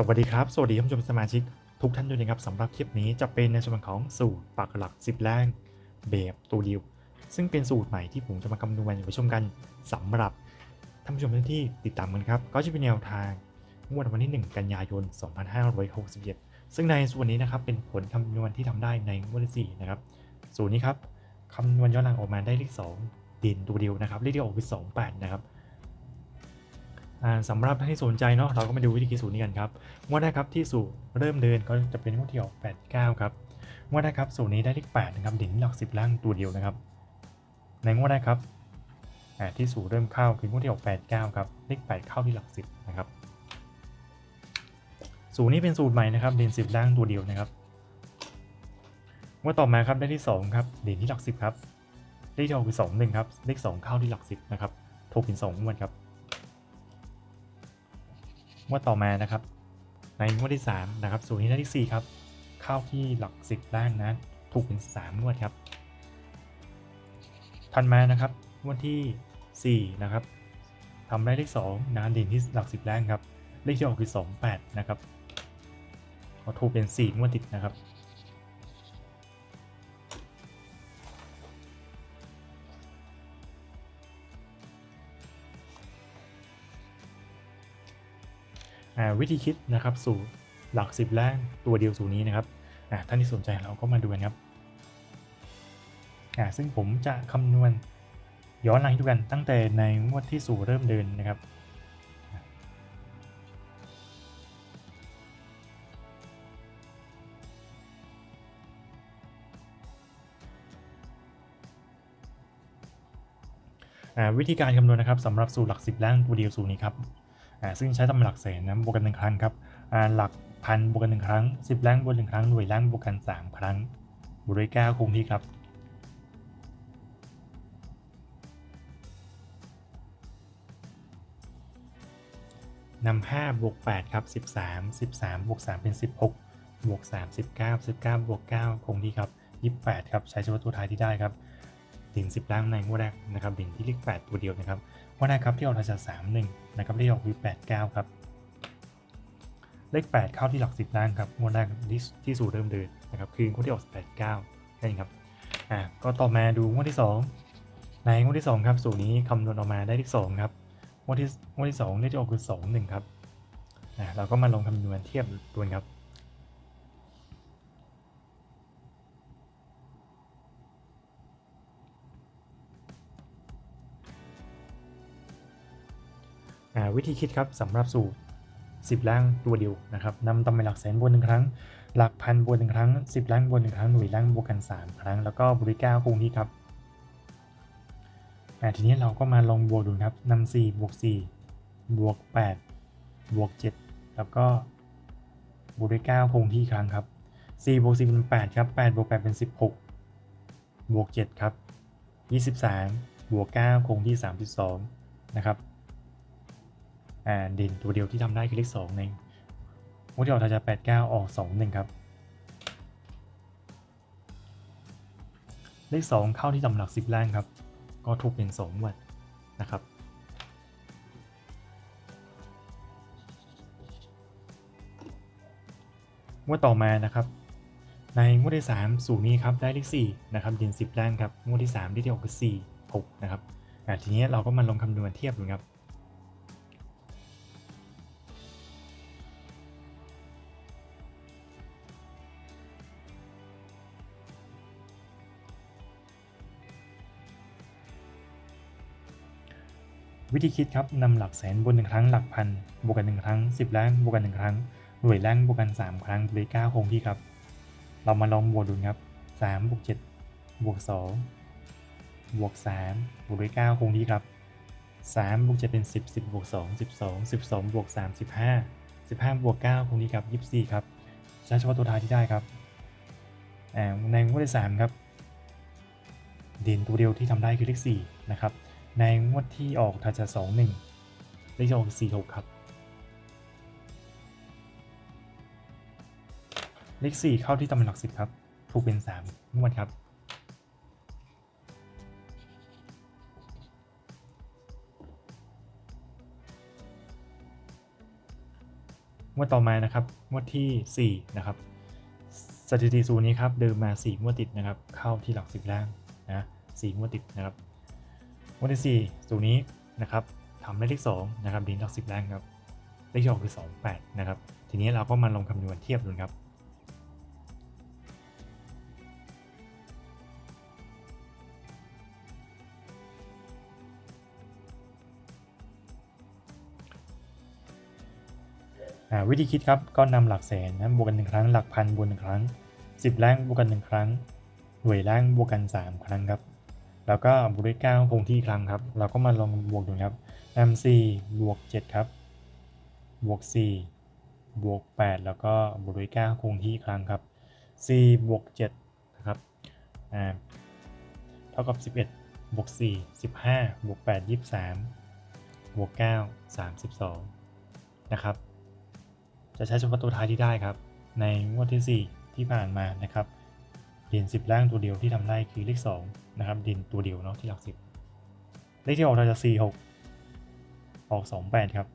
สวัสดีครับ สวัสดีท่านผู้ชมสมาชิก ทุกท่านด้วยนะครับสำหรับคลิปนี้จะเป็นในส่วนของสูตรปักหลัก 10 แรงแบบตัวเดียว ซึ่งเป็นสูตรใหม่ที่ผมจะมาคำนวณให้ผู้ชมกันสำหรับท่านผู้ชมที่ติดตามกันครับก็จะเป็นแนวทางงวดวันที่ 1 กันยายน 2567 ซึ่งในส่วนนี้นะครับเป็นผลคำนวณที่ทำได้ในงวดที่4นะครับสูตรนี้ครับคำนวณย้อนหลังออกมาได้เลข2เด่นตัวเดียวนะครับเลขที่ออกคือ28 นะครับ สำหรับท่านที่สนใจเนาะเราก็มาดูวิธีคิดสูตรนี้กันครับงวดแรกครับที่สูตรเริ่มเดินก็จะเป็นงวดที่ออก89 ครับงวดแรกครับสูตรนี้ได้เลข8นะครับเด่นที่หลัก10ล่างตัวเดียวนะครับ ในงวดแรกครับที่สูตรเริ่มเข้าคืองวดที่ออก89 ครับเลข8เข้าที่หลัก10นะครับสูตรนี้เป็นสูตรใหม่นะครับเด่น10ล่างตัวเดียวนะครับงวดต่อมาครับได้ที่2ครับเด่นที่หลัก10ครับเลขที่ออกคือ2 1ครับเลข2เข้าที่หลัก10นะครับถูกเป็น2งวดครับ งวดต่อมานะครับ ในงวดที่3นะครับสูตรนี้ได้ที่4ครับเข้าที่หลัก10ล่างนะถูกเป็น3งวดครับทันมานะครับงวดที่4นะครับทำได้เลข2นะเด่นที่หลัก10ล่างครับเลขที่ออกคือ 28 นะครับถูกเป็น4งวดติดนะครับ วิธีคิดนะครับสูตรหลัก 10 แรกตัวเดียวสูตรนี้นะครับอ่าท่านที่สนใจเราก็มาดูกันครับซึ่งผมจะคำนวณย้อนหลังให้ดูกันตั้งแต่ในงวดที่สูตรเริ่มเดินนะครับวิธีการคำนวณนะครับสำหรับสูตรหลัก10แรกตัวเดียวสูตรนี้ครับ ซึ่งใช้ตำหลักแสนนะบวกกันหนึ่งครั้งครับอ่าหลักพันบวกกันหนึ่งครั้งสิบแรงบวกหนึ่งครั้งหน่วยแรงบวกกันสามครั้งบวกด้วยเก้าคงที่ครับนำห้าบวกแปดครับสิบสามสิบสามบวกสามเป็นสิบหกบวกสามสิบเก้าสิบเก้าบวกเก้าคงที่ครับยี่สิบแปดครับ ใช้เฉพาะตัวท้ายที่ได้ครับ ดิ่งสิบล่างในงวดแรกนะครับดิ่งที่เลขแปดตัวเดียวนะครับงวดแรกครับที่ออกราชาสามหนึ่งนะครับเลขออกคือแปดเก้าครับเลขแปดเข้าที่หลักสิบล่างครับงวดแรกที่ที่สู่เริ่มเดินนะครับคืองวดที่ออกแปดเก้านั่นเองครับอ่าก็ต่อมาดูงวดที่สองในงวดที่สองครับสูตรนี้คำนวณออกมาได้ที่สองครับงวดที่งวดที่สองเลขที่ออกคือสองหนึ่งครับอ่าเราก็มาลองคำนวณเทียบดูนครับ วิธีคิดครับสำหรับสูตร 10 ล่างตัวเดียวนะครับนำตำแหน่งหลักแสนบวกหนึ่งครั้ง หลักพันบวกหนึ่งครั้ง 10 ล่างบวกหนึ่งครั้งหน่วยล่างบวกกัน 3 ครั้ง แล้วก็บริก้าคงที่ครับอ่ทีนี้เราก็มาลองบวกดูครับนำ4บวก4บวก8บวก 7 แล้วก็บริก้าคงที่ครั้งครับ4บวก4เป็น8ครับ8บวก8เป็น 16 บวก7ครับ23 บวก9คงที่ 32 นะครับ ด่นตัวเดียวที่ทำได้คือเลขสองเองงวดที่ออกทาจะแปดเก้าออกสองหนึ่งครับ เลขสองเข้าที่ตำหลักสิบล่างครับ ก็ถูกเป็นสองวัดนะครับงวดต่อมานะครับ ในงวดที่สามสูตรนี้ครับได้เลขสี่นะครับเด่นสิบล่างครับงวดที่สามที่ที่ออกคือสี่หกนะครับทีนี้เราก็มาลองคำนวณเทียบดูครับ วิธีคิดครับนำหลักแสนบวกหนึ่งครั้งหลักพันบวกกันหนึ่งครั้งสิบล่างบวกกันหนึ่งครั้งหน่วยล่างบวกกันสามครั้งบริก้าคงที่ครับ เรามาลองบวกดูครับสามบวกเจ็ดบวกสองบวกสามบวกด้วยเก้าคงที่ครับสามบวกเจ็ดเป็นสิบสิบบวกสองสิบสองสิบสองบวกสามสิบห้าสิบห้าบวกเก้าคงที่ครับยี่สิบสี่ครับใช้เฉพาะตัวท้ายที่ได้ครับในงวดที่สามครับเด่นตัวเดียวที่ทำได้คือเลขสี่นะครับ ในงวดที่ออกถ้าจะสองหนึ่งเลขออกสี่หกครับ เลขสี่เข้าที่ตำแหน่งหลักสิบครับถูกเป็นสามงวดครับงวดต่อมานะครับงวดที่ 4 นะครับ สถิติสูนี้ครับ เดิมมา 4 งวดติดนะครับ เข้าที่หลักสิบล่างนะ 4 งวดติดนะครับ วดที่ 4 สูตรนี้นะครับทำได้เลข2นะครับดินหลักสิบล่างครับเลขที่ออกคือ 28 นะครับ ทีนี้เราก็มาลงคำนวณเทียบดูครับ วิธีคิดครับก็นำหลักแสนนะบวกกันหนึ่งครั้ง หลักพันบวกหนึ่งครั้งสิบแรงบวกกันหนึ่งครั้งหน่วยแรงบวกกันสามครั้งครับ แล้วก็บวกด้วยเก้าคงที่ครั้งครับ เราก็มาลองบวกดูครับนำสี่บวกเจ็ดครับ บวกสี่บวกแปดแล้วก็บวกด้วยเก้าคงที่ครั้งครับสี่บวกเจ็ดนะครับอ่าเท่ากับสิบเอ็ดบวกสี่สิบห้าบวกแปดยี่สิบสามบวกเก้าสามสิบสองนะครับ จะใช้เฉพาะตัวท้ายที่ได้ครับ ในงวดที่ 4 ที่ผ่านมานะครับ ด่น10 ล่างตัวเดียวที่ทำได้คือเลข2นะครับด่นตัวเดียวเนาะที่หลัก 10 เลขที่ออกเราจะ4 6 ออก 28 ครับ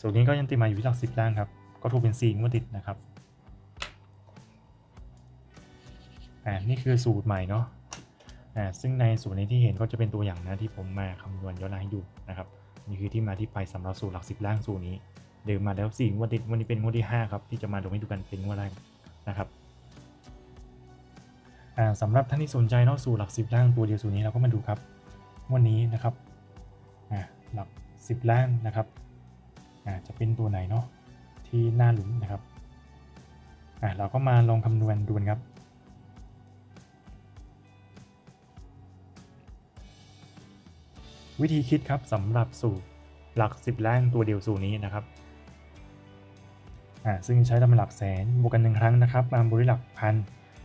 ส่วนนี้ก็ยังติดมาอยู่ที่หลัก 10 ล่างครับ ก็ถูกเป็น4งวดติดนะครับอ่านี่คือสูตรใหม่เนาะอ่าซึ่งในสูตรนี้ที่เห็นก็จะเป็นตัวอย่างนะที่ผมมาคำนวณย้อนหลังให้ดูนะครับนี่คือที่มาที่ไปสำหรับสูตรหลัก 10 ล่างสูตรนี้เดิมมาแล้วสี่งวดติดวดนี้เป็นงวดที่ 5 ครับ ที่จะมาลงให้ดูกันเป็นงวดแรกนะครับ สำหรับท่านที่สนใจนอกสู่หลัก 10 ล่างตัวเดียวสูตรนี้เราก็มาดูครับ วันนี้นะครับหลัก 10 ล่างนะครับจะเป็นตัวไหนเนาะที่น่าลุ้นนะครับเราก็มาลองคำนวณดูนครับวิธีคิดครับสำหรับสูตรหลัก 10 ล่างตัวเดียวสูตรนี้นะครับอ่าซึ่งใช้ทำหลักแสนบวกกันหนึ่งครั้งนะครับมาบวกด้วยหลักพัน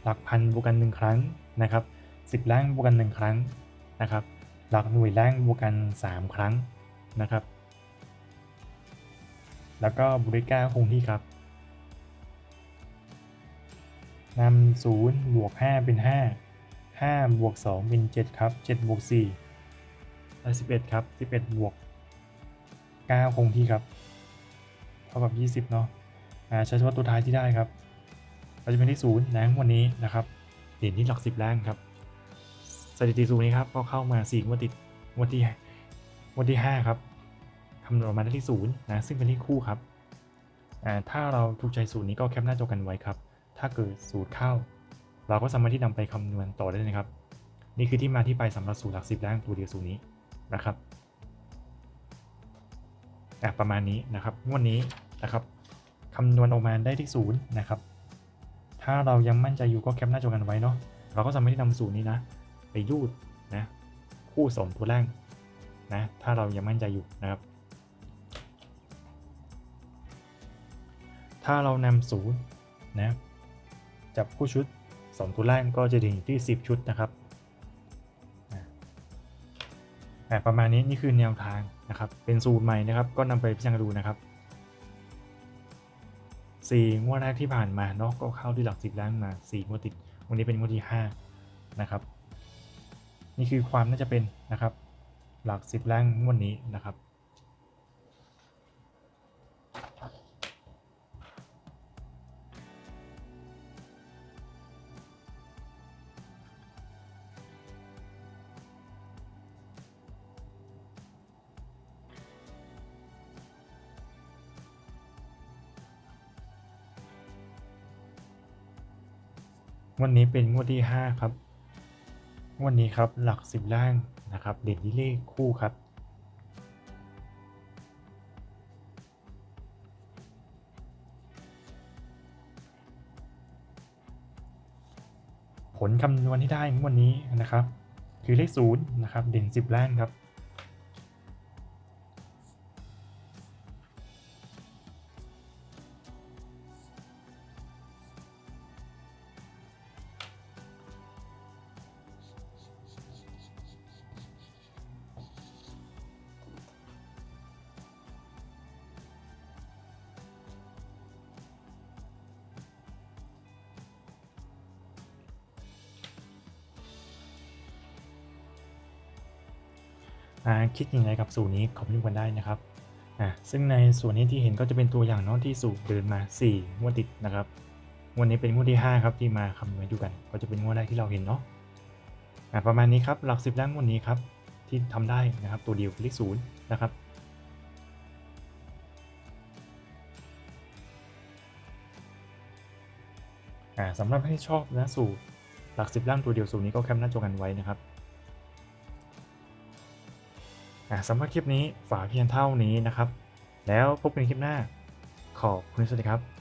หลักพันบวกกันหนึ่งครั้งนะครับสิบล่างบวกกันหนึ่งครั้งนะครับ หลักหน่วยล่างบวกกันสามครั้งนะครับ แล้วก็บวกด้วยเก้าคงที่ครับนำศูนย์บวกห้าเป็นห้าห้าบวกสองเป็นเจ็ดครับเจ็ดบวกสี่ได้สิบเอ็ดครับสิบเอ็ดบวก 9 คงที่ครับ เท่ากับ 20 เนาะอ่าใช้เฉพาะตัวท้ายที่ได้ครับ เราจะเป็นที่ศูนย์นะวันนี้นะครับเด่นที่หลัก10แรงครับสถิติศูนย์นี้ครับก็เข้ามา4งวันติดวันที่วันที่ 5 ครับคำนวณออกมาได้ที่ศูนย์นะซึ่งเป็นเลขคู่ครับถ้าเราถูกใจสูตรนี้ก็แคปหน้าจอกันไว้ครับ ถ้าเกิดสูตรเข้า เราก็สามารถที่นำไปคำนวณต่อได้เลยนะครับ นี่คือที่มาที่ไปสำหรับสูตรหลัก10แรงตัวเดียวสูตรนี้นะครับประมาณนี้นะครับงวดนี้นะครับคำนวณออกมาได้ที่ศูนย์นะครับ ถ้าเรายังมั่นใจอยู่ก็แคปหน้าจอกันไว้เนาะเราก็จะไม่ได้นำศูนย์นี้นะ ไปยูดนะคู่สมตัวแรกนะถ้าเรายังมั่นใจอยู่นะครับ ถ้าเรานำศูนย์นะจับคู่ชุดสองตัวแรกก็จะถึงที่ 10 ชุดนะครับอ่าประมาณนี้นี่คือแนวทางนะครับ เป็นสูตรใหม่นะครับ ก็นำไปพิจารณาดูนะครับ สี่งวดแรกที่ผ่านมาเนาะก็เข้าที่หลักสิบล้านมาสี่งวดติด วันนี้เป็นงวดที่ห้านะครับ นี่คือความน่าจะเป็นนะครับ หลักสิบล้านงวดนี้นะครับ วันนี้เป็นงวดที่ 5 ครับ วันนี้ครับหลัก10ล่างนะครับ เด่นที่เลขคู่ครับ ผลคำนวณที่ได้งวดนี้นะครับ คือเลขศูนย์นะครับ เด่น 10 ล่างครับ คิดยังไงกับสูตรนี้คอมเมนต์กันได้นะครับซึ่งในส่วนนี้ที่เห็นก็จะเป็นตัวอย่างเนาะที่สูบเดินมา4งวดติดนะครับวันนี้เป็นงวดที่ 5 ครับที่มาคำนวณดูกัน ก็จะเป็นงวดแรกที่เราเห็นเนาะประมาณนี้ครับหลักสิบแรกงวดนี้ครับที่ทำได้นะครับตัวเดียวคือเลขศูนย์นะครับอ่าสำหรับให้ชอบนะสูตรหลักสิบล่างตัวเดียวสูตรนี้ก็แคปหน้าจอกันไว้นะครับ สำหรับคลิปนี้ฝากเพียงเท่านี้นะครับ แล้วพบกันในคลิปหน้า ขอบคุณสวัสดีครับ